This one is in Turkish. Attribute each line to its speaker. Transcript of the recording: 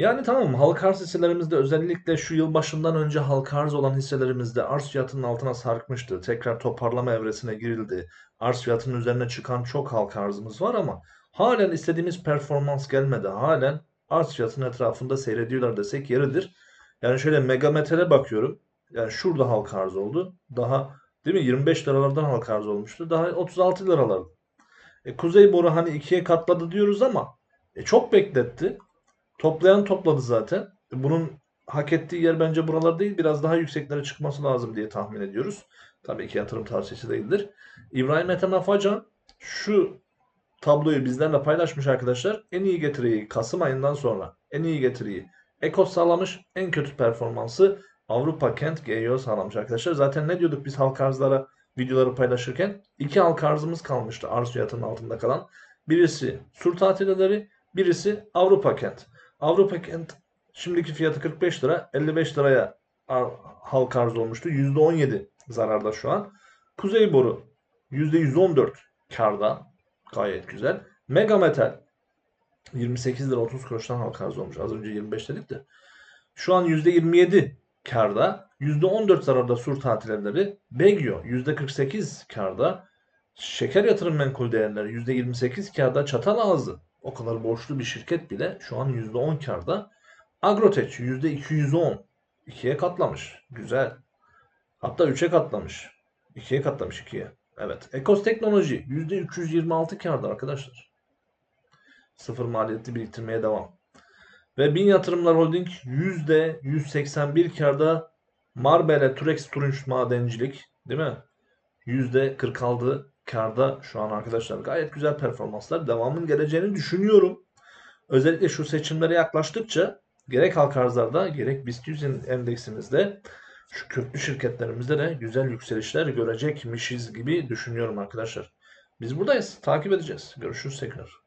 Speaker 1: Yani tamam halka arz hisselerimizde özellikle şu yıl başından önce halka arz olan hisselerimizde arz fiyatının altına sarkmıştı. Tekrar toparlama evresine girildi. Arz fiyatının üzerine çıkan çok halka arzımız var ama halen istediğimiz performans gelmedi. Halen arz fiyatının etrafında seyrediyorlar desek yeridir. Yani şöyle Megametal'e bakıyorum. Yani şurada halka arz oldu. Daha değil mi 25 liralardan halka arz olmuştu. Daha 36 liralar. E, Kuzey Boru hani ikiye katladı diyoruz ama e, çok bekletti. Toplayan topladı zaten. Bunun hak ettiği yer bence buralar değil. Biraz daha yükseklere çıkması lazım diye tahmin ediyoruz. Tabii ki yatırım tavsiyesi değildir. İbrahim Ethem Afacan şu tabloyu bizlerle paylaşmış arkadaşlar. En iyi getiriyi Kasım ayından sonra en iyi getiriyi Ekos sağlamış. En kötü performansı Avrupa Kent GEO sağlamış arkadaşlar. Zaten ne diyorduk biz halka arzlara videoları paylaşırken? iki halka arzımız kalmıştı arz fiyatının altında kalan. Birisi Sur Tatilleri, birisi Avrupa Kent. Avrupa Kent şimdiki fiyatı 45 lira, 55 liraya halka arz olmuştu. %17 zararda şu an. Kuzey Boru %114 karda. Gayet güzel. Mega Metal 28 lira 30 kuruştan halka arz olmuş. Az önce 25 dedik de. Şu an %27 karda. %14 zararda Sur Tatil Evleri. Begio %48 karda. Şeker yatırım menkul değerleri %28 karda. Çatal Ağzı o kadar borçlu bir şirket bile şu an %10 karda. Agroteç %210. 2'ye katlamış. Güzel. Hatta 3'e katlamış. 2'ye katlamış 2'ye. Evet. Ekos Teknoloji %326 karda arkadaşlar. Sıfır maliyetli biriktirmeye devam. Ve Bin Yatırımlar Holding %181 karda Marbele Turex Turunç Madencilik değil mi? %46 karda şu an arkadaşlar. Gayet güzel performanslar. Devamın geleceğini düşünüyorum. Özellikle şu seçimlere yaklaştıkça gerek halka arzlarda gerek BIST 100 endeksimizde şu köklü şirketlerimizde de güzel yükselişler görecekmişiz gibi düşünüyorum arkadaşlar. Biz buradayız. Takip edeceğiz. Görüşürüz tekrar.